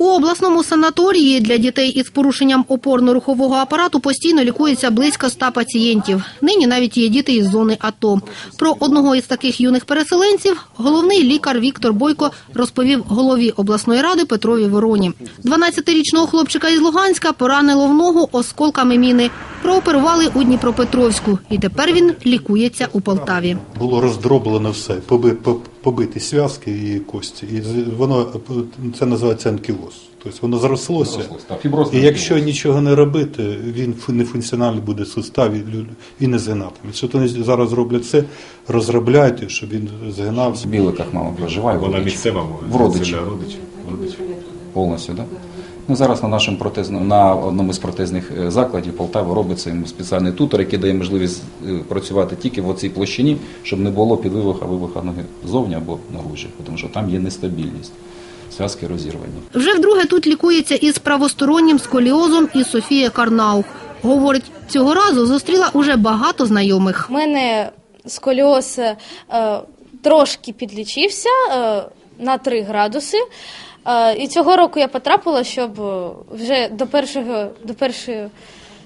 У обласному санаторії для дітей із порушенням опорно-рухового апарату постійно лікується близько ста пацієнтів. Нині навіть є діти із зони АТО. Про одного із таких юних переселенців головний лікар Віктор Бойко розповів голові обласної ради Петрові Вороні. 12-річного хлопчика із Луганська поранило в ногу осколками міни. Прооперували у Дніпропетровську, і тепер він лікується у Полтаві. Було роздроблено все, поби, по- побиті зв'язки і кості. І воно це називається анкілоз. Тобто воно зрослося. Зрослося, І якщо нічого не робити, він фу- нефункціональний буде сустав і і не згинатиме. Що вони зараз роблять все, розробляють, щоб він згинався. В Біликах мама проживає. Вона місцева В родичі. родич. родич. Повністю, так? Ну, зараз на нашому протезному, на одному з протезних е, закладів Полтава робиться йому спеціальний тутор, який дає можливість е, працювати тільки в оцій площині, щоб не було підвивиха вивиха ноги ззовні або наружі, тому що там є нестабільність. Зв'язки розірвані. Вже вдруге тут лікується із правостороннім сколіозом і Софія Карнаух. Говорить, цього разу зустріла уже багато знайомих. У мене сколіоз е, трошки підлічився е, на 3 градуси. Е, і цього року я потрапила, щоб е, вже до першого до першої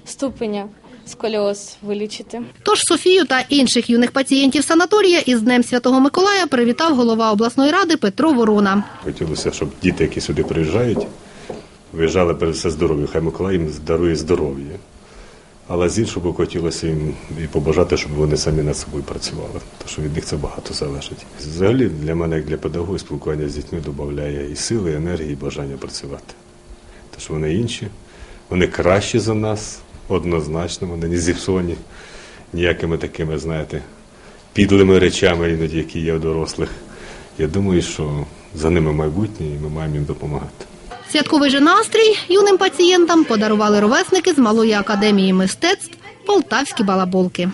ступеня сколіоз вилічити. Тож Софію та інших юних пацієнтів санаторія із Днем Святого Миколая привітав голова обласної ради Петро Ворона. Хотілося, щоб діти, які сюди приїжджають, виїжджали перед все здоров'я. Хай Миколай їм дарує здоров'я. Але з іншого боку, хотілося їм і побажати, щоб вони самі над собою працювали, тому що від них це багато залежить. Взагалі, для мене, як для педагога, спілкування з дітьми додає і сили, і енергії, і бажання працювати. Тому що вони інші, вони кращі за нас, однозначно, вони не зіпсовані ніякими такими, знаєте, підлими речами, іноді, які є у дорослих. Я думаю, що за ними майбутнє, і ми маємо їм допомагати. Святковий же настрій юним пацієнтам подарували ровесники з малої академії мистецтв Полтавські балаболки.